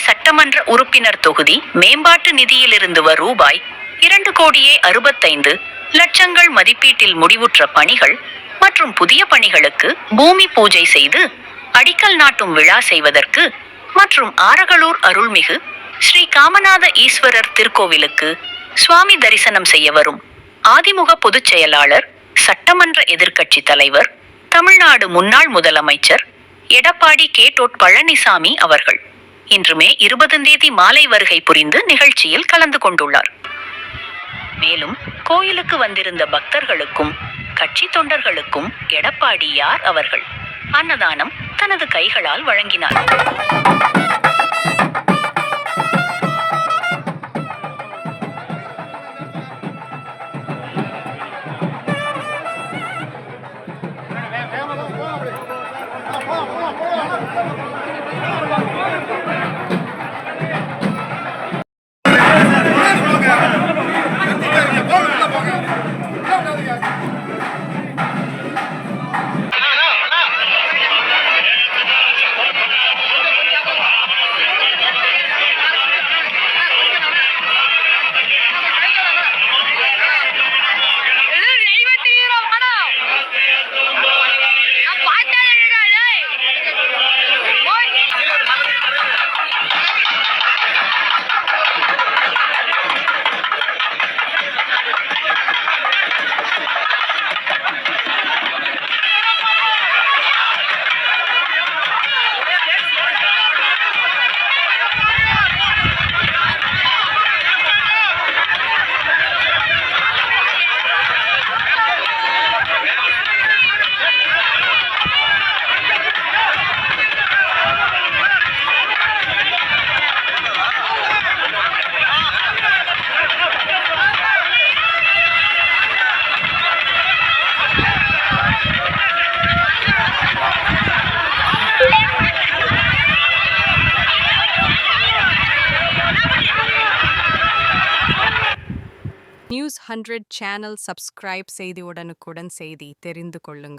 சட்டமன்ற உறுப்பினர் தொகுதி மேம்பாட்டு நிதியிலிருந்து ரூபாய் இரண்டு கோடியே அறுபத்தைந்து லட்சங்கள் மதிப்பீட்டில் முடிவுற்ற பணிகள் மற்றும் புதிய பணிகளுக்கு பூமி பூஜை செய்து அடிக்கல் நாட்டும் விழா செய்வதற்கு மற்றும் ஆரகளூர் அருள்மிகு ஸ்ரீ காமநாத ஈஸ்வரர் திருக்கோவிலுக்கு சுவாமி தரிசனம் செய்ய வரும் ஆதிமுக பொதுச் செயலாளர் சட்டமன்ற எதிர்க்கட்சி தலைவர் தமிழ்நாடு முன்னாள் முதலமைச்சர் எடப்பாடி கே. டோட் பழனிசாமி அவர்கள். இன்று மே இருபதாம் தேதி மாலை வருகை புரிந்து நிகழ்ச்சியில் கலந்து கொண்டுள்ளார். மேலும் கோயிலுக்கு வந்திருந்த பக்தர்களுக்கும் கட்சி தொண்டர்களுக்கும் எடப்பாடியார் அவர்கள்? அன்னதானம் தனது கைகளால் வழங்கினார். நியூஸ் ஹண்ட்ரட் சேனல் சப்ஸ்கிரைப் செய்தி உடனுக்குடன் செய்தி தெரிந்து கொள்ளுங்கள்.